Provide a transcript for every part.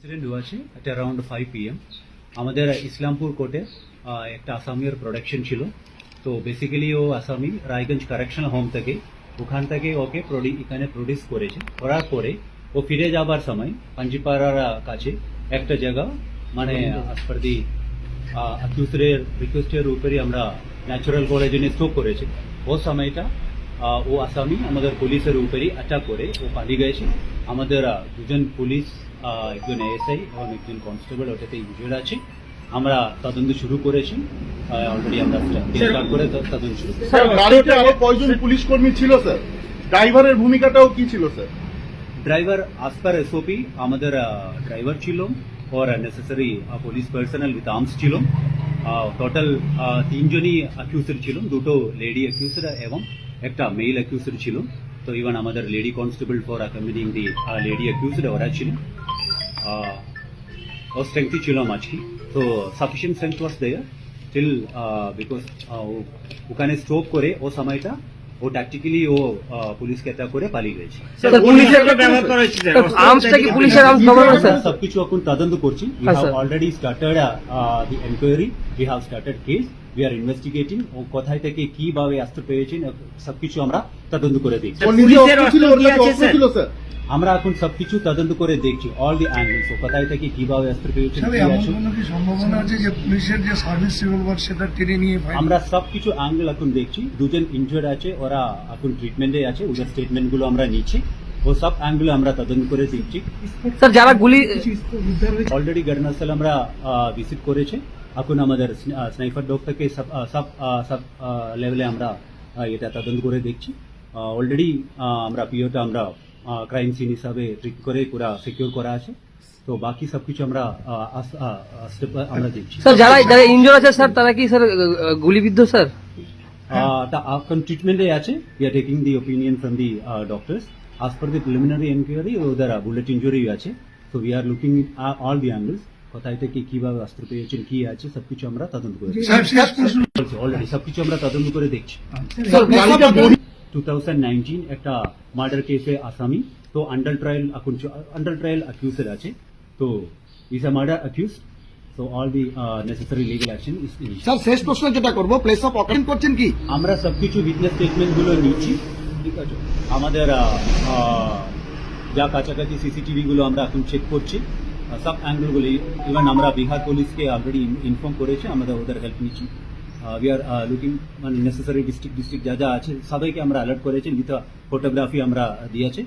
Incident around five PM আমাদের ইসলামপুর কোর্টে একটা আসামির প্রোডাকশন ছিল। তো বেসিক্যালি ও আসামি রায়গঞ্জ কারেকশন হোম থেকে, ওখান থেকে ওকে এখানে প্রডিউস করেছে। করার পরে ও ফিরে যাবার সময় পাঞ্জিপাড়ার কাছে একটা জায়গা মানে আসপারদি অ্যাকিউজের রিকোয়েস্টের উপরই আমরা ন্যাচারাল কলেজে স্টোক করেছে। ও সময়টা ও আসামি আমাদের পুলিশের উপরই অ্যাটাক করে, ও পালিয়ে গেছে। আমাদের দুজন পুলিশ একজন এএসআই এবং একজন কনস্টেবল ওটাতে ইনজুর্ড আছে। আমরা তদন্ত শুরু করেছি। অলরেডি আমরা স্টার্ট করে তদন্ত শুরু স্যার গাড়িতে আরও কয়জন পুলিশ কর্মী ছিল স্যার? ড্রাইভারের ভূমিকাটাও কি ছিল sir? Driver as per SOP আমাদের ড্রাইভার ছিল। और necessary police personnel with arms ছিল। টোটাল তিনজনই অ্যাকিউজড ছিল। দুটো লেডি অ্যাকিউজড এবং একটা মেল অ্যাকিউজড ছিল। তো ইভেন আমাদের lady constable for accompanying the lady accused ওরা ছিল। আহ, ও স্ট্রেংথই ছিল আজকে তো sufficient strength was there still because ওখানে স্টোপ করে ও সময়টা ও ট্যাকটিক্যালি ও আহ, পুলিশকে অ্যাটাক করে পালিয়ে গেছে সবকিছু এখন তদন্ত করছি। Already started the enquiry we have started case we are investigating ও কোথায় থেকে কীভাবে আসতে পেরেছেন সবকিছু আমরা তদন্ত করে দেখছি। অস্ত্র অস্ত্র অস্ত্র আমরা এখন সবকিছু তদন্ত করে দেখছি অল দি অ্যাঙ্গেলস কোথায় থেকে কীভাবে কোনো কি সম্ভাবনা আছে যে পুলিশের যে সার্ভিস রিভলভার সেটা টেনে নিয়ে আমরা সবকিছু অ্যাঙ্গেল এখন দেখছি দুজন ইনজুর্ড আছে ওরা এখন ট্রিটমেন্টে আছে ওদের স্টেটমেন্টগুলো আমরা নিচ্ছি ও সব অ্যাঙ্গেল আমরা তদন্ত করে দেখছি। স্যার যারা গুলি অলরেডি ঘটনাস্থল আমরা ভিজিট করেছে এখন আমাদের স্নাইপার ডগ থেকে সব সব সব লেভেলে আমরা এটা তদন্ত করে দেখছি। অলরেডি আমরা পিওটা আমরা ক্রাইম সিন হিসাবে ট্রিট করে পুরা সিকিউর করা আছে। তো বাকি সবকিছু আমরা আমরা দেখছি। স্যার যারা যারা ইনজোর আছে স্যার তারা কি স্যার গুলিবিদ্ধ স্যার? the এখন ট্রিটমেন্টে আছে। We are taking the opinion from the doctors as per the preliminary enquiry ওদের বুলেট ইঞ্জুরি আছে। তো we are looking all the angles কোথায় থেকে কীভাবে অস্ত্র পেয়েছেন কি আছে সবকিছু আমরা তদন্ত করে অলরেডি সবকিছু আমরা তদন্ত করে দেখছি। বহি- টু থাউজেন্ড নাইনটিন একটা মার্ডার কেসে আসামি। তো আন্ডার ট্রায়াল এখন আন্ডার ট্রায়াল অ্যাকিউজের আছে। তো ইজ আ মার্ডার অ্যাকিউজ তো all the necessary legal action sir শেষ প্রশ্ন যেটা করব প্লেস অফ অটেন্ড করছেন কি? আমরা সবকিছু উইটনেস স্টেটমেন্টগুলো নিচ্ছি। ঠিক আছে। আমাদের আহ, আহ, যা কাছাকাছি সিসিটিভি গুলো আমরা এখন চেক করছি। সব অ্যাঙ্গেলগুলো ইভেন আমরা বিহার পুলিশকে অলরেডি ইনফর্ম করেছি আমাদের ওদের হেল্প নিচ্ছি। উই আর লুকিং মানে নেসেসারি ডিস্ট্রিক্ট ডিস্ট্রিক্ট যা যা আছে সবাইকে আমরা অ্যালার্ট করেছি উইথ ফটোগ্রাফি আমরা দিয়েছে।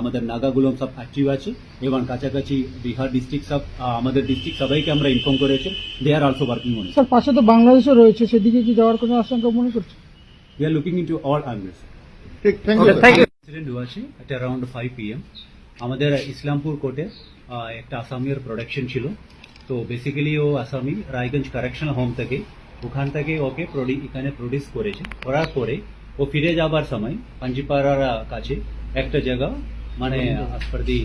আমাদের নাগাগুলো সব অ্যাক্টিভ আছে এবং কাছাকাছি বিহার ডিস্ট্রিক্ট সব আমাদের ডিস্ট্রিক্ট সবাইকে আমরা ইনফর্ম করেছি they are also working on sir পাশে তো বাংলাদেশও রয়েছে সেদিকে কি যাওয়ার কোনো আশঙ্কা মনে করছে we are looking into all angles ঠিক thank you thank you incident হয়েছে at অ্যারাউন্ড ফাইভ পিএম আমাদের ইসলামপুর কোর্টে একটা আসামির প্রোডাকশন ছিল। তো বেসিক্যালি ও আসামি রায়গঞ্জ কারেকশন হোম থেকে ওখান থেকে ওকে এখানে প্রডিউস করেছে। করার পরে ও ফিরে যাবার সময় পাঞ্জিপাড়ার কাছে একটা জায়গা মানে আসপারদি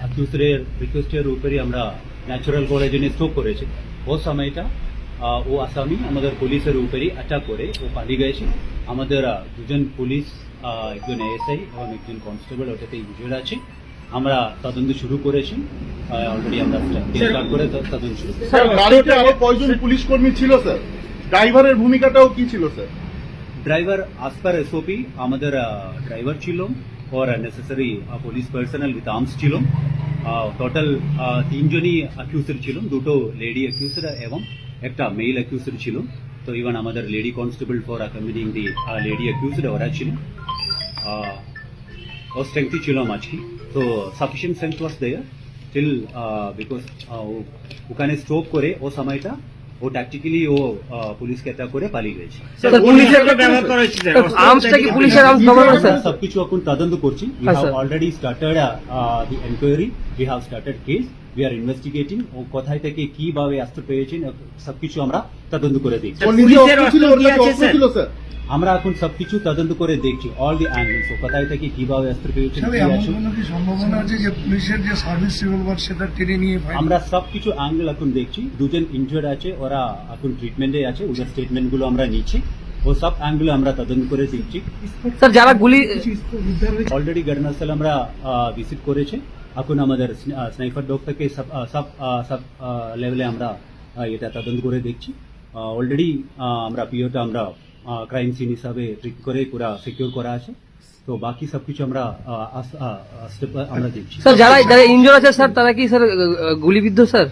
অ্যাকিউজের রিকোয়েস্টের উপরই আমরা ন্যাচারাল কলেজে স্টোক করেছি। ও সময়টা ও আসামি আমাদের পুলিশের উপরই অ্যাটাক করে, ও পালিয়ে গেছে। আমাদের দুজন পুলিশ একজন এএসআই এবং একজন কনস্টেবল ওটাতে ইনজুর্ড আছে। আমরা তদন্ত শুরু করেছি। অলরেডি আমরা স্টার্ট করে তদন্ত শুরু স্যার গাড়িতে আরও কয়জন পুলিশ কর্মী ছিল স্যার? ড্রাইভারের ভূমিকাটাও কি ছিল sir? Driver as per SOP আমাদের ড্রাইভার ছিল। और necessary police personnel with arms ছিল। টোটাল তিনজনই অ্যাকিউজড ছিল। দুটো লেডি অ্যাকিউজড এবং একটা মেল অ্যাকিউজড ছিল। তো ইভেন আমাদের lady constable for accompanying the lady accused ওরা ছিল আহ, ও স্ট্রেংথই ছিল আজকে তো sufficient strength was there still because ওখানে স্টোপ করে ও সময়টা ও ট্যাকটিক্যালি ও পুলিশকে অ্যাটাক করে পালিয়ে গেছে সবকিছু এখন তদন্ত করছি উই হ্যাঁ, have. Already started the enquiry we have started case we are investigating ও কোথায় থেকে কীভাবে আসতে পেরেছেন সবকিছু আমরা তদন্ত করে দেখছি। অস্ত্র অস্ত্র অস্ত্র আমরা এখন সবকিছু তদন্ত করে দেখছি অল দি অ্যাঙ্গেলস ও কোথায় থেকে কীভাবে কোনো কি সম্ভাবনা আছে যে পুলিশের যে সার্ভিস রিভলভার সেটা টেনে নিয়ে আমরা সবকিছু অ্যাঙ্গেল এখন দেখছি দুজন ইনজুর্ড আছে ওরা এখন ট্রিটমেন্টে আছে ওদের স্টেটমেন্টগুলো আমরা নিচ্ছি ও সব অ্যাঙ্গেল আমরা তদন্ত করে দেখছি। স্যার যারা গুলি অলরেডি ঘটনাস্থল আমরা ভিজিট করেছে এখন আমাদের স্নাইফার ডগ থেকে সব সব সব লেভেলে আমরা এটা তদন্ত করে দেখছি। অলরেডি আমরা পিওটা আমরা ক্রাইম সিন হিসাবে ট্রিট করে পুরা সিকিউর করা আছে। তো বাকি সবকিছু আমরা আমরা দেখছি। স্যার যারা যারা ইনজোর আছে স্যার তারা কি স্যার গুলিবিদ্ধ স্যার?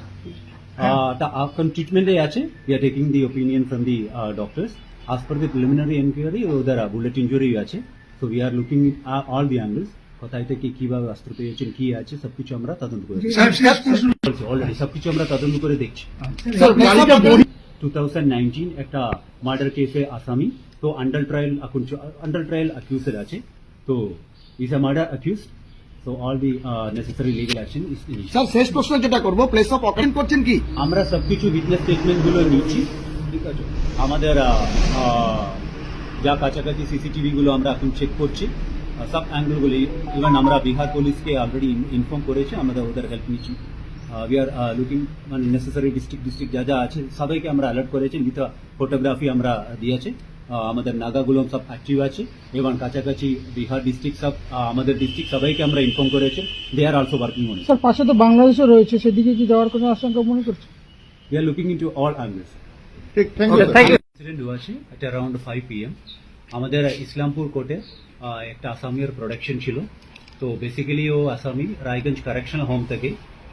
the outcome treatment আছে। Are taking the opinion from the uh, doctors. As per the preliminary inquiry ওদের bullet injury আছে। So we are looking at all the angles কোথায় থেকে কীভাবে অস্ত্র পেয়েছেন কি আছে সবকিছু আমরা তদন্ত করে অলরেডি সবকিছু আমরা তদন্ত করে দেখছি। 2019 একটা মার্ডার কেসে আসামি। তো আন্ডার ট্রায়াল এখন আন্ডার ট্রায়াল অ্যাকিউজেড আছে। তো is a murder accused so all the necessary legal action sir শেষ প্রশ্ন যেটা করব প্লেস অফ অকেন করছেন কি? আমরা সবকিছু উইটনেস স্টেটমেন্টগুলো নিচ্ছি। ঠিক আছে। আমাদের আহ, আহ, যা কাছাকাছি সিসিটিভি গুলো আমরা এখন চেক করছি। সব অ্যাঙ্গেলগুলো ইভেন আমরা বিহার পুলিশকে অলরেডি ইনফর্ম করেছি আমাদের ওদের হেল্প নিচ্ছি। উই আর লুকিং মানে নেসেসারি ডিস্ট্রিক্ট ডিস্ট্রিক্ট যা যা আছে সবাইকে আমরা অ্যালার্ট করেছি লিথা ফটোগ্রাফি আমরা দিয়েছি। আমাদের নাগাগুলো সব অ্যাক্টিভ আছে এবং কাছাকাছি বিহার ডিস্ট্রিক্ট সব আমাদের ডিস্ট্রিক্ট সবাইকে আমরা ইনফর্ম করেছি they are also working on sir পাশে তো বাংলাদেশও রয়েছে সেদিকে কি যাওয়ার কোনো আশঙ্কা মনে করছে we are looking into all angles ঠিক thank you thank you incident হয়েছে এটা অ্যারাউন্ড ফাইভ পিএম আমাদের ইসলামপুর কোর্টে একটা আসামির প্রোডাকশন ছিল। তো বেসিক্যালি ও আসামি রায়গঞ্জ কারেকশন হোম থেকে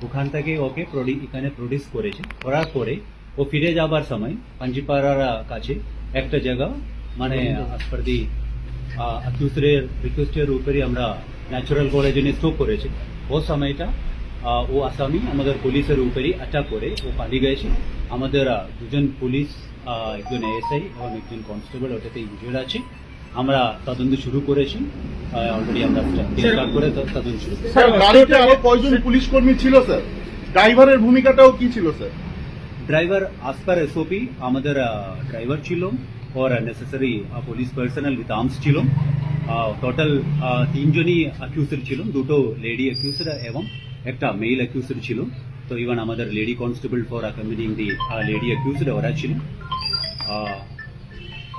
ওখান থেকে ওকে এখানে প্রডিউস করেছে। করার পরে ও ফিরে যাবার সময় পাঞ্জিপাড়ার কাছে একটা জায়গা মানে অ্যাকিউজের রিকোয়েস্টের উপরে আমরা ন্যাচারাল কলেজে স্টোক করেছে। ও সময়টা ও আসামি আমাদের পুলিশের উপরই অ্যাটাক করে ও পালিয়ে গেছে। আমাদের দুজন পুলিশ একজন এএসআই এবং একজন কনস্টেবল ওটাতে ইনজুর্ড আছে। আমরা তদন্ত শুরু করেছি। অলরেডি আমরা স্টার্ট করে তদন্ত শুরু স্যার গাড়িতে আরও কয়জন পুলিশ কর্মী ছিল স্যার? ড্রাইভারের ভূমিকাটাও কি ছিল sir? Driver as per SOP আমাদের ড্রাইভার ছিল ওর necessary police personnel with arms ছিল। টোটাল তিনজনই অ্যাকিউজেড ছিল। দুটো লেডি অ্যাকিউজেড এবং একটা মেল অ্যাকিউজেড ছিল। তো ইভেন আমাদের lady constable for accompanying the lady accused ওরা ছিল আহ,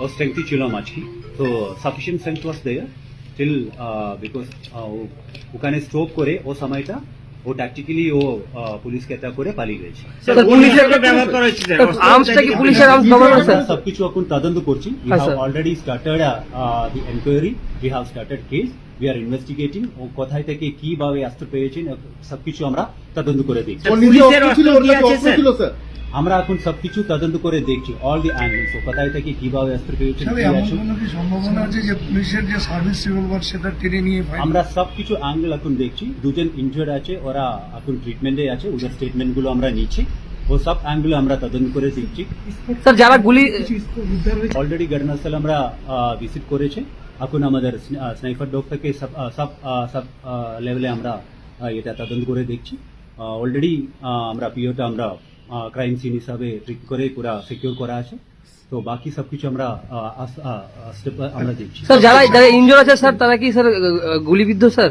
ও স্ট্রেংথই ছিল আজকে তো sufficient strength was there still because ওখানে স্টোপ করে ও সময়টা ও ট্যাকটিক্যালি ও পুলিশকে অ্যাটাক করে পালিয়ে গেছে সবকিছু এখন তদন্ত করছি। Already started the enquiry we have started case we are investigating ও কোথায় থেকে কীভাবে অস্ত্র পেয়েছেন সবকিছু আমরা তদন্ত করে দেখছি। আমরা এখন সবকিছু তদন্ত করে দেখছি অল দি অ্যাঙ্গেলস ও কোথায় থেকে কীভাবে অস্ত্র পেয়েছেন কি এমন আছে। কোনো কি সম্ভাবনা আছে যে পুলিশের যে সার্ভিস রিভলভার সেটা টেনে নিয়ে আমরা সবকিছু অ্যাঙ্গেল এখন দেখছি দুজন ইনজুর্ড আছে ওরা এখন ট্রিটমেন্টে আছে ওদের স্টেটমেন্টগুলো আমরা নিচ্ছি ও সব অ্যাঙ্গেল আমরা তদন্ত করে দেখছি। স্যার যারা গুলি অলরেডি ঘটনাস্থল আমরা ভিজিট করেছে এখন আমাদের স্নাইফার ডগ থেকে সব সব সব লেভেলে আমরা এটা তদন্ত করে দেখছি। অলরেডি আমরা পিওটা আমরা ক্রাইম সিন হিসাবে ট্রিট করে পুরা সিকিউর করা আছে। তো বাকি সবকিছু আমরা আমরা দেখছি। স্যার যারা যারা ইনজোর আছে স্যার তারা কি স্যার গুলিবিদ্ধ স্যার?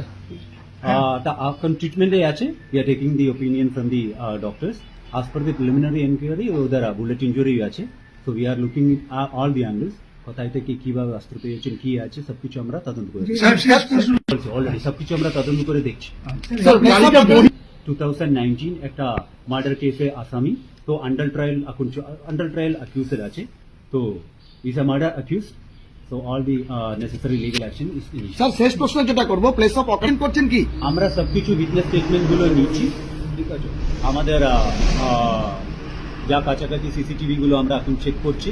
the outcome treatment আছে। Taking the opinion from the uh, doctors. As per the preliminary inquiry ওদের bullet injury আছে। So we are looking at all the angles কোথায় থেকে কীভাবে অস্ত্র পেয়েছেন কি আছে সবকিছু আমরা তদন্ত করে অলরেডি সবকিছু আমরা তদন্ত করে দেখছি 2019 একটা মার্ডার কেসে আসামি তো আন্ডার ট্রায়াল এখন আন্ডার ট্রায়াল অ্যাকিউজেড আছে তো is a murder accused so all the necessary legal action sir শেষ প্রশ্ন যেটা করব প্লেস অফ অকেন করছেন কি? আমরা সবকিছু উইটনেস স্টেটমেন্টগুলো নিচ্ছি ঠিক আছে? আমাদের আহ, আহ, যা কাছাকাছি সিসিটিভি গুলো আমরা এখন চেক করছি।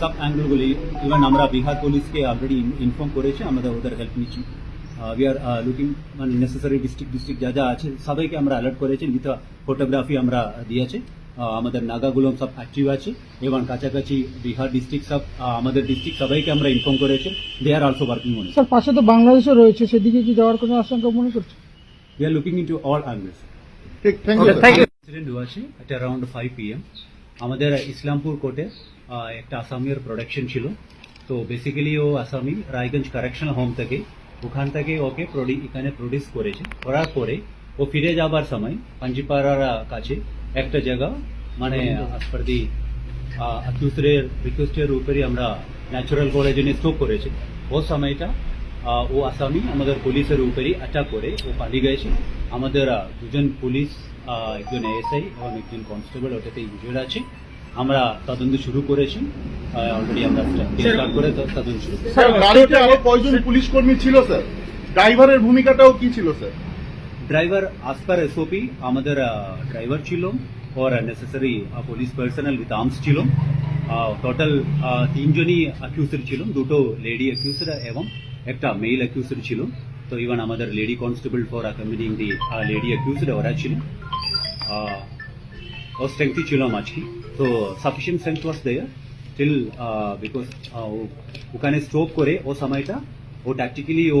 সব অ্যাঙ্গেলগুলো ইভেন আমরা বিহার পুলিশকে অলরেডি ইনফর্ম করেছি আমাদের ওদের হেল্প নিচ্ছি। উই আর লুকিং মানে নেসেসারি ডিস্ট্রিক্ট ডিস্ট্রিক্ট যা যা আছে সবাইকে আমরা অ্যালার্ট করেছি লিথা ফটোগ্রাফি আমরা দিয়েছি। আহ, আমাদের নাগাগুলো সব অ্যাক্টিভ আছে এবং কাছাকাছি বিহার ডিস্ট্রিক্ট সব আমাদের ডিস্ট্রিক্ট সবাইকে আমরা ইনফর্ম করেছি। They are also working on sir পাশে তো বাংলাদেশও রয়েছে সেদিকে কি যাওয়ার কোনো আশঙ্কা মনে করছে we are looking into all angles ঠিক thank you thank you incident হয়েছে এটা অ্যারাউন্ড ফাইভ পিএম আমাদের ইসলামপুর কোর্টে একটা আসামির প্রোডাকশন ছিল। তো বেসিক্যালি ও আসামি রায়গঞ্জ কারেকশনাল হোম থেকে, ওখান থেকে ওকে এখানে প্রডিউস করেছে। করার পরে ও ফিরে যাবার সময় পাঞ্জিপাড়ার কাছে একটা জায়গা মানে the অ্যাকিউজের রিকোয়েস্টের উপরে আমরা ন্যাচারাল কলেজে স্টোক করেছি। ও সময়টা ও আসামি আমাদের পুলিশের উপরই অ্যাটাক করে ও পালিয়ে গেছে। আমাদের দুজন পুলিশ একজন এএসআই এবং একজন কনস্টেবল ওটাতে ইনজুর্ড আছে। আমরা তদন্ত শুরু করেছি। অলরেডি আমরা স্টার্ট করে তদন্ত শুরু স্যার গাড়িতে আরও কয়জন পুলিশ কর্মী ছিল স্যার? ড্রাইভারের ভূমিকাটাও কি ছিল স্যার? ড্রাইভার আজ পার এসওপি আমাদের ড্রাইভার ছিল ওর necessary police personnel with arms ছিল। টোটাল তিনজনই অ্যাকিউজড ছিল দুটো লেডি অ্যাকিউজড এবং একটা মেল অ্যাকিউজড ছিল। তো ইভেন আমাদের lady constable for accompanying the lady accused ওরা ছিল। আহ, ও স্ট্রেংথই ছিল আজকে তো sufficient strength was there still because ওখানে স্টপ করে ও সময়টা ও ট্যাকটিক্যালি ও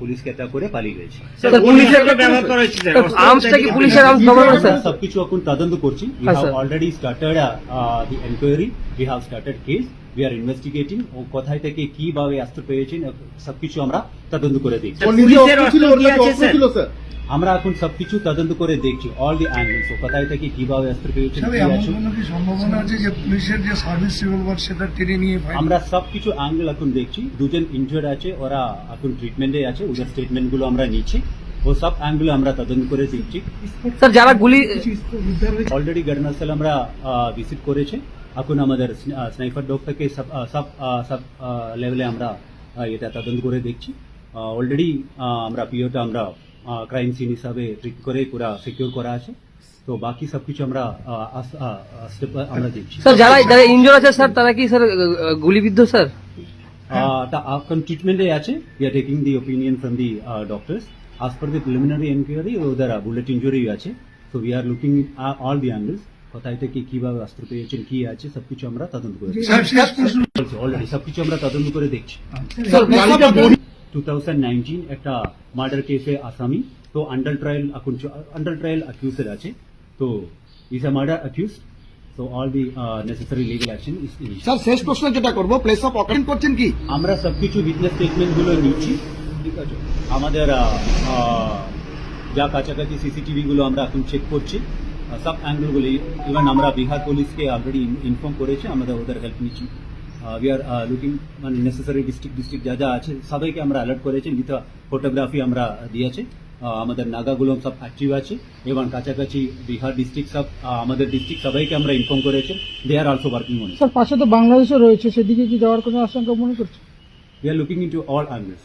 পুলিশকে অ্যাটাক করে পালিয়ে গেছে স্যার, পুলিশের তো ব্যবহার করা স্যার আর্মসটা কি পুলিশের আর্মস ব্যবহার করে স্যার সবকিছু এখন তদন্ত করছি উই হ্যাঁ, have. Already started the enquiry we have started case we are investigating ও কোথায় থেকে কীভাবে অস্ত্র পেয়েছেন সবকিছু আমরা তদন্ত করে নিজে পুলিশের অস্ত্র কি আছে, স্যার? আমরা এখন সবকিছু তদন্ত করে দেখছি অল দি অ্যাঙ্গেলস ও কোথায় থেকে কীভাবে অস্ত্র পেয়েছেন স্যার কি এমন আছে? কোনো কি সম্ভাবনা আছে যে পুলিশের যে সার্ভিস রিভলভার সেটা টেনে নিয়ে আমরা সবকিছু অ্যাঙ্গেল এখন দেখছি। দুজন ইনজুর্ড আছে ওরা এখন ট্রিটমেন্টে আছে ওদের স্টেটমেন্টগুলো আমরা নিচ্ছি। ও সব অ্যাঙ্গেল আমরা তদন্ত করে দেখছি। স্যার যারা গুলি অলরেডি ঘটনাস্থল আমরা ভিজিট করেছে। এখন আমাদের স্নাইপার ডগ থেকে সব সব সব লেভেলে আমরা এটা তদন্ত করে দেখছি। অলরেডি আমরা পিওটা আমরা ক্রাইম সিন হিসাবে ট্রিট করে পুরা সিকিউর করা আছে। তো বাকি সবকিছু আমরা আমরা দেখছি। স্যার যারা যারা ইনজোর আছে স্যার তারা কি স্যার গুলিবিদ্ধ স্যার? তা এখন ট্রিটমেন্টে আছে। We are taking the opinion from the doctors as per the preliminary enquiry ওদের বুলেট ইঞ্জুরি আছে। So we are looking all the angles কোথায় থেকে কীভাবে অস্ত্র পেয়েছেন কি আছে সবকিছু আমরা তদন্ত করে স্যার অলরেডি সবকিছু আমরা তদন্ত করে দেখছি। স্যার গাড়িটা বডি টু থাউজেন্ড নাইনটিন একটা মার্ডার কেসে আসামি। তো আন্ডার ট্রায়াল এখন আন্ডার ট্রায়াল অ্যাকিউজেড আছে। তো is a murder accused so all the necessary legal action is sir শেষ প্রশ্ন যেটা করব প্লেস অফ অকারেন করছেন কি? আমরা সবকিছু উইটনেস স্টেটমেন্টগুলো নিচ্ছি। ঠিক আছে? আমাদের আহ, আহ, যা কাছাকাছি সিসিটিভি গুলো আমরা এখন চেক করছি। সব অ্যাঙ্গেলগুলো ইভেন আমরা বিহার পুলিশকে অলরেডি ইনফর্ম করেছি আমাদের ওদের হেল্প নিচ্ছি। উই আর লুকিং মানে নেসেসারি ডিস্ট্রিক্ট ডিস্ট্রিক্ট যা যা আছে সবাইকে আমরা অ্যালার্ট করেছি উইথ ফটোগ্রাফি আমরা দিয়েছি। আহ, আমাদের নাগাগুলো সব অ্যাক্টিভ আছে এবং কাছাকাছি বিহার ডিস্ট্রিক্ট সব আমাদের ডিস্ট্রিক্ট সবাইকে আমরা ইনফর্ম করেছি। They are also working on sir পাশে তো বাংলাদেশও রয়েছে সেদিকে কি যাওয়ার কোনো আশঙ্কা মনে করছে we are looking into all angles